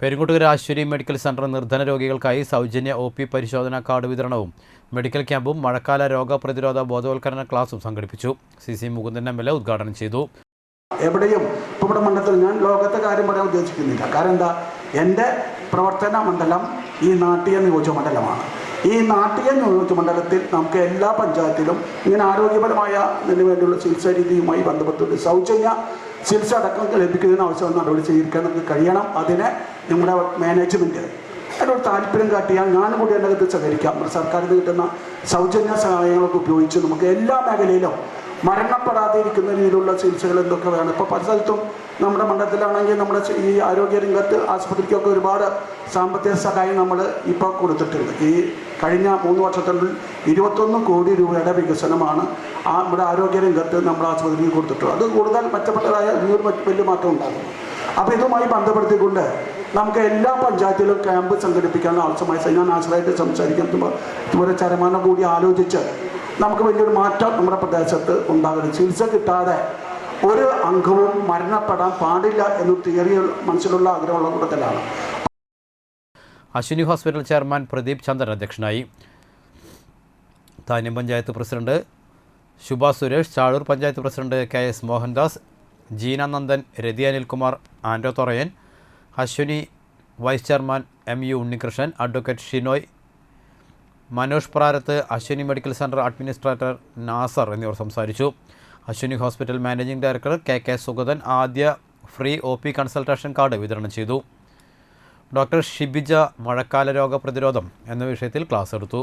പെരുങ്കുട്ടുകര ആശ്വരി medical centre നിർധന രോഗികൾക്കായി സൗജന്യ ഒ പി പരിശോധനാ കാർഡ് വിതരണവും. മെഡിക്കൽ ക്യാമ്പും മഴക്കാല രോഗപ്രതിരോധ ബോധവൽക്കരണ ക്ലാസും സംഘടിപ്പിച്ചു. C C Mukundan M L A ഉദ്ഘാടനം ചെയ്തു. എവിടെയും ഇവിടെ മണ്ഡലത്തിൽ ഞാൻ ലോകത്തെ കാര്യം പറയാൻ ഉദ്ദേശിക്കുന്നില്ല. കാരണം എന്താ? എന്റെ പ്രവർത്തന മണ്ഡലം ഈ നാട്ടിക നിയോജക മണ്ഡലമാണ്. ഈ നാട്ടിക മണ്ഡലത്തിൽ നമുക്ക് എല്ലാ പഞ്ചായത്തിലും ഇങ്ങനെ ആരോഗ്യപരമായ ഇതിനു വേണ്ടിയുള്ള ചികിത്സാ രീതിയുമായി ബന്ധപ്പെട്ടുകൊണ്ട് സൗജന്യ ചികിത്സ അടക്കം ലഭിക്കുന്നതിന് അവസരം നടപടി സ്വീകരിക്കാൻ നമുക്ക് കഴിയണം. അതിന് നമ്മുടെ മാനേജ്മെന്റ് അതിനോട് താല്പര്യം കാട്ടിയാൽ ഞാനും കൂടി അകത്ത് സഹകരിക്കാം. സർക്കാരിൽ നിന്ന് കിട്ടുന്ന സൗജന്യ സഹായങ്ങളൊക്കെ ഉപയോഗിച്ച് നമുക്ക് എല്ലാ മേഖലയിലും മരണപ്പെടാതെ ഇരിക്കുന്ന രീതിയിലുള്ള ചികിത്സകൾ എന്തൊക്കെ വേണം ഇപ്പോൾ പല സ്ഥലത്തും നമ്മുടെ മണ്ഡലത്തിലാണെങ്കിൽ നമ്മുടെ ഈ ആരോഗ്യ രംഗത്ത് ആശുപത്രിക്കൊക്കെ ഒരുപാട് സാമ്പത്തിക സഹായം നമ്മൾ ഇപ്പോൾ കൊടുത്തിട്ടുണ്ട്. ഈ കഴിഞ്ഞ മൂന്ന് വർഷത്തിനുള്ളിൽ ഇരുപത്തൊന്ന് കോടി രൂപയുടെ വികസനമാണ് ആ നമ്മുടെ ആരോഗ്യ രംഗത്ത് നമ്മുടെ ആശുപത്രിയിൽ കൊടുത്തിട്ടുള്ളത്. അത് കൂടുതൽ മെച്ചപ്പെട്ടതായ മറ്റ് വലിയ മാറ്റം ഉണ്ടാകും. അപ്പോൾ ഇതുമായി ബന്ധപ്പെടുത്തിക്കൊണ്ട് നമുക്ക് എല്ലാ പഞ്ചായത്തിലും ക്യാമ്പ് സംഘടിപ്പിക്കാനുള്ള ആവശ്യമായ ഞാൻ സംസാരിക്കുമ്പോൾ ഇതുപോലെ ചരമാനം കൂടി ആലോചിച്ച് നമുക്ക് വലിയൊരു മാറ്റം നമ്മുടെ പ്രദേശത്ത് ഉണ്ടാകരുത് ചികിത്സ കിട്ടാതെ ഒരു അംഗവും മരണപ്പെടാൻ പാടില്ല എന്ന് തിയറി മനസ്സിലുള്ള ആഗ്രഹമുള്ള കൂട്ടത്തിലാണ്. അശ്വിനി ഹോസ്പിറ്റൽ ചെയർമാൻ പ്രദീപ് ചന്ദ്രൻ അധ്യക്ഷനായി. Thanniyam panchayat president Subha Suresh Chazhoor panchayat president K S Mohandas Jeena Nandan Rathi Anilkumar Anto Thorayan Ashwini vice chairman M U Unnikrishnan advocate Shinoy Manoj Prarath Ashwini medical centre administrator Nasar എന്നിവർ സംസാരിച്ചു. Ashwini hospital managing director K K Sugathan ആദ്യ free O P consultation card വിതരണം ചെയ്തു. Doctor ഷിബിജ മഴക്കാല രോഗപ്രതിരോധം എന്ന വിഷയത്തിൽ class എടുത്തു.